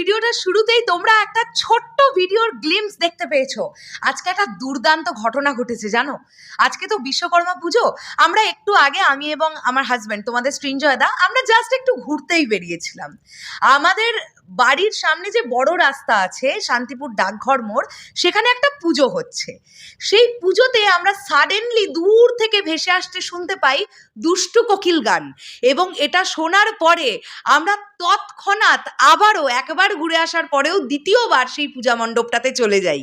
ভিডিওটার শুরুতেই তোমরা একটা ছোট্ট ভিডিওর গ্লিমস দেখতে পেয়েছ। আজকে একটা দুর্দান্ত ঘটনা ঘটেছে, জানো? আজকে তো বিশ্বকর্মা পুজো। আমরা একটু আগে আমি এবং আমার হাজব্যান্ড তোমাদের সৃঞ্জয় দা আমরা জাস্ট একটু ঘুরতেই বেরিয়েছিলাম। আমাদের বাড়ির সামনে যে বড় রাস্তা আছে, শান্তিপুর ডাকঘর মোড়, সেখানে একটা পুজো হচ্ছে। সেই পুজোতে আমরা সাডেনলি দূর থেকে ভেসে আসতে শুনতে পাই দুষ্টু কোকিল গান। এবং এটা শোনার পরে আমরা তৎক্ষণাৎ আবারও একবার ঘুরে আসার পরেও দ্বিতীয়বার সেই পূজা মণ্ডপটাতে চলে যাই।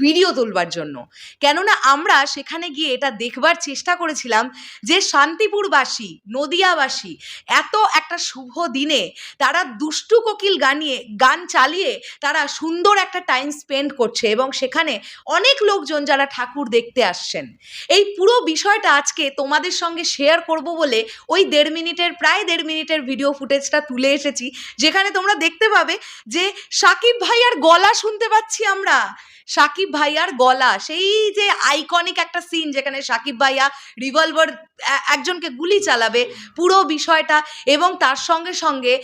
ভিডিও তুলবার জন্য। কেননা আমরা সেখানে গিয়ে এটা দেখবার চেষ্টা করেছিলাম যে শান্তিপুরবাসী, নদিয়াবাসী এত একটা শুভ দিনে তারা দুষ্টু কোকিল গানিয়ে, গান চালিয়ে তারা সুন্দর একটা টাইম স্পেন্ড করছে এবং সেখানে অনেক লোকজন যারা ঠাকুর দেখতে আসছেন। এই পুরো বিষয়টা আজকে তোমাদের সঙ্গে শেয়ার করব বলে ওই দেড় মিনিটের, প্রায় দেড় মিনিটের ভিডিও ফুটেজটা তুলে এসেছি, যেখানে তোমরা দেখতে পাবে যে সাকিব ভাইয়ার গলা শুনতে পাচ্ছি আমরা। সাকিব ভাইয়ার গলা, সেই যে আইকনিক একটা সিন যেখানে সাকিব ভাইয়া রিভলভার একজনকে গুলি চালাবে, পুরো বিষয়টা এবং তার সঙ্গে সঙ্গে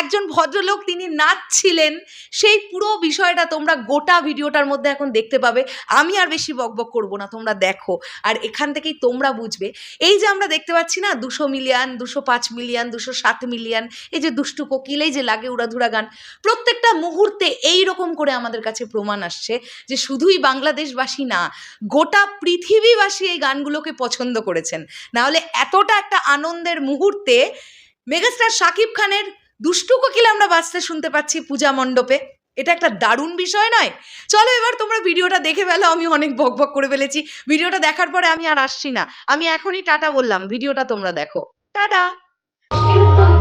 একজন ভদ্রলোক তিনি নাচছিলেন, সেই পুরো বিষয়টা তোমরা গোটা ভিডিওটার মধ্যে এখন দেখতে পাবে। আমি আর বেশি বকবক করব না, তোমরা দেখো। আর এখান থেকেই তোমরা বুঝবে। এই যে আমরা দেখতে পাচ্ছি না, দুশো মিলিয়ন, দুশো পাঁচ মিলিয়ন, দুশো সাত মিলিয়ন, এই যে দুষ্টু কোকিল, এই যে লাগে উড়াধুরা গান। প্রত্যেকটা মুহূর্তে এই রকম করে আমাদের কাছে প্রমাণ আসছে যে শুধুই বাংলাদেশবাসী না, গোটা পৃথিবীবাসী এই গানগুলোকে পছন্দ করেছেন। নাহলে এতটা একটা আনন্দের মুহূর্তে মেগাস্টার শাকিব খানের দুষ্টু কোকিল আমরা বাঁচতে শুনতে পাচ্ছি পূজা মণ্ডপে। এটা একটা দারুণ বিষয় নয়। চলো এবার তোমরা ভিডিওটা দেখে ফেলো, আমি অনেক বক বক করে ফেলেছি। ভিডিওটা দেখার পরে আমি আর আসছি না। আমি এখনই টাটা বললাম, ভিডিওটা তোমরা দেখো। টাটা!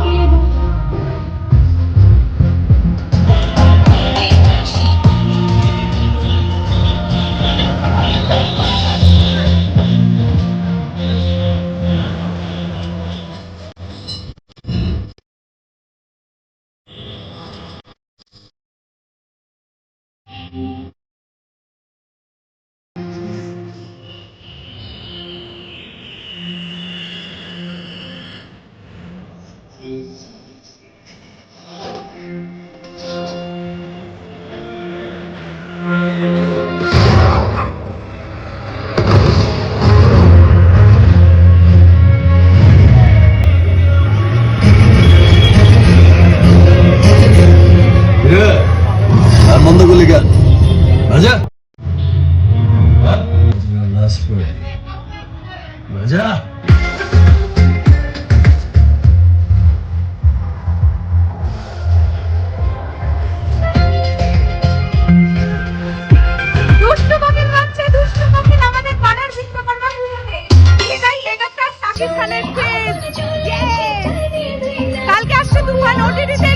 এটাই মেগাস্টার শাকিব খানের ফেজ কালকে আসছে তুফান ওটিটিতে